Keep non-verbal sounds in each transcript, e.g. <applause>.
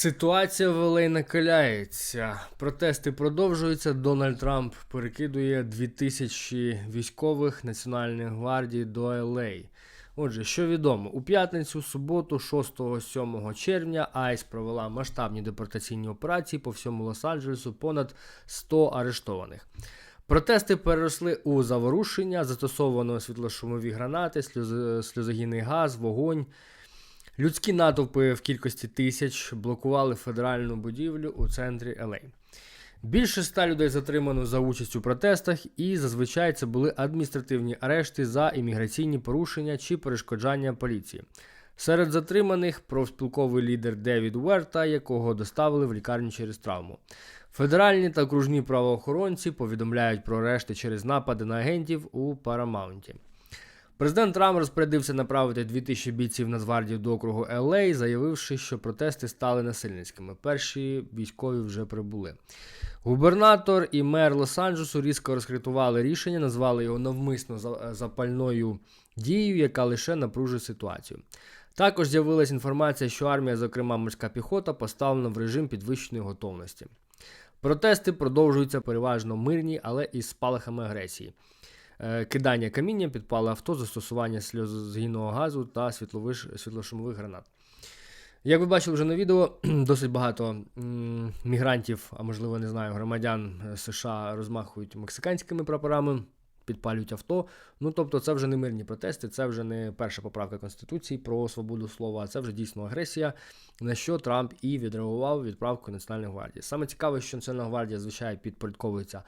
Ситуація в LA накаляється. Протести продовжуються. Дональд Трамп перекидує 2000 військових Національної гвардії до LA. Отже, що відомо, у п'ятницю, суботу, 6-7 червня, ICE провела масштабні депортаційні операції по всьому Лос-Анджелесу, понад 100 арештованих. Протести переросли у заворушення, застосовано світлошумові гранати, сльозогінний газ, вогонь. Людські натовпи в кількості тисяч блокували федеральну будівлю у центрі ЛА. Більше ста людей затримано за участь у протестах, і зазвичай це були адміністративні арешти за імміграційні порушення чи перешкоджання поліції. Серед затриманих профспілковий лідер Девід Уерта, якого доставили в лікарню через травму. Федеральні та окружні правоохоронці повідомляють про арешти через напади на агентів у Парамаунті. Президент Трамп розпорядився направити 2000 бійців Нацгвардії до округу ЛА, заявивши, що протести стали насильницькими. Перші військові вже прибули. Губернатор і мер Лос-Анджелесу різко розкритували рішення, назвали його навмисно запальною дією, яка лише напружує ситуацію. Також з'явилася інформація, що армія, зокрема морська піхота, поставлена в режим підвищеної готовності. Протести продовжуються переважно мирні, але із спалахами агресії. Е, Кидання каміння, підпали авто, застосування сльозогінного газу та світлошумових гранат. Як ви бачили вже на відео, <clears throat> досить багато мігрантів, а можливо, не знаю, громадян е, США розмахують мексиканськими прапорами, підпалюють авто. Ну тобто, це вже не мирні протести, це вже не перша поправка Конституції про свободу слова, це вже дійсно агресія, на що Трамп і відреагував відправкою Національної гвардії. Саме цікаве, що Національна гвардія, звичайно, підпорядковується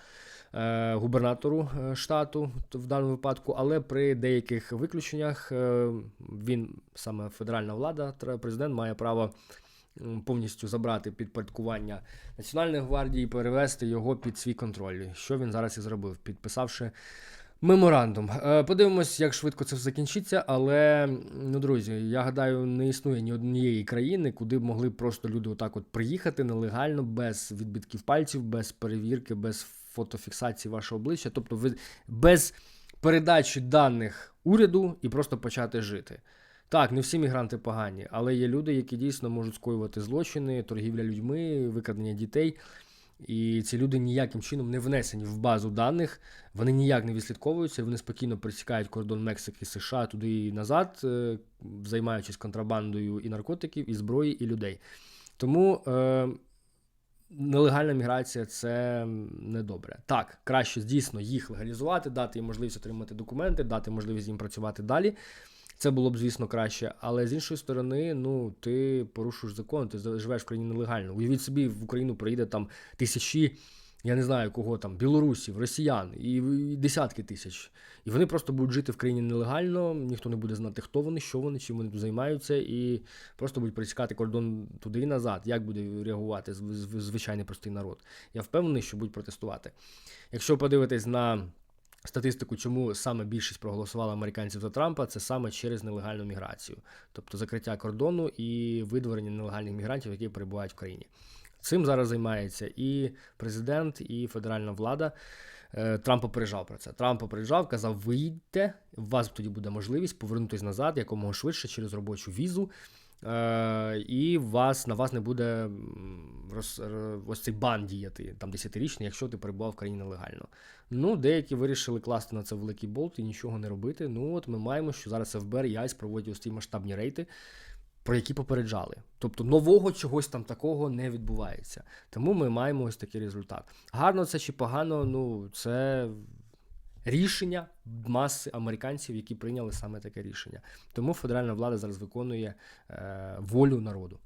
е, губернатору е, штату в даному випадку, але при деяких виключеннях е, він саме федеральна влада, президент має право повністю забрати підпорядкування Національної гвардії і перевести його під свій контроль. Що він зараз і зробив, підписавши меморандум. Е, Подивимось, як швидко це закінчиться. Але ну, друзі, я гадаю, не існує ні однієї країни, куди б могли просто люди отак от приїхати нелегально, без відбитків пальців, без перевірки, без фотофіксації вашого обличчя, тобто без передачі даних уряду і просто почати жити. Так, не всі мігранти погані, але є люди, які дійсно можуть скоювати злочини, торгівля людьми, викрадення дітей. І ці люди ніяким чином не внесені в базу даних, вони ніяк не відслідковуються, вони спокійно пересікають кордон Мексики, США туди і назад, е, займаючись контрабандою і наркотиків, і зброї, і людей. Тому е, нелегальна міграція це недобре. Так, краще дійсно їх легалізувати, дати їм можливість отримати документи, дати можливість їм працювати далі. Це було б, звісно, краще. Але з іншої сторони, ну ти порушуєш закон, ти живеш в країні нелегально. Уявіть собі, в Україну приїде там тисячі, я не знаю кого там, білорусів, росіян і, і десятки тисяч. І вони просто будуть жити в країні нелегально, ніхто не буде знати, хто вони, що вони, чим вони тут займаються, і просто будуть пересікати кордон туди і назад. Як буде реагувати зв- зв- звичайний простий народ? Я впевнений, що будуть протестувати. Якщо подивитись на статистику, чому саме більшість проголосувала американців за Трампа, це саме через нелегальну міграцію, тобто закриття кордону і видворення нелегальних мігрантів, які перебувають в країні. Цим зараз займається і президент, і федеральна влада. Е, Трамп попереджав про це. Трамп попереджав, казав: вийдьте, у вас тоді буде можливість повернутися назад якомога швидше через робочу візу. Е, і вас на вас не буде роз, ось цей бан діяти там 10-річний, якщо ти перебував в країні нелегально. Ну, деякі вирішили класти на це великий болт і нічого не робити. Ну от ми маємо, що зараз ФБР і АЙС проводять ось ці масштабні рейти, про які попереджали. Тобто нового чогось там такого не відбувається. Тому ми маємо ось такий результат. Гарно це чи погано, ну це рішення маси американців, які прийняли саме таке рішення. Тому федеральна влада зараз виконує е, волю народу.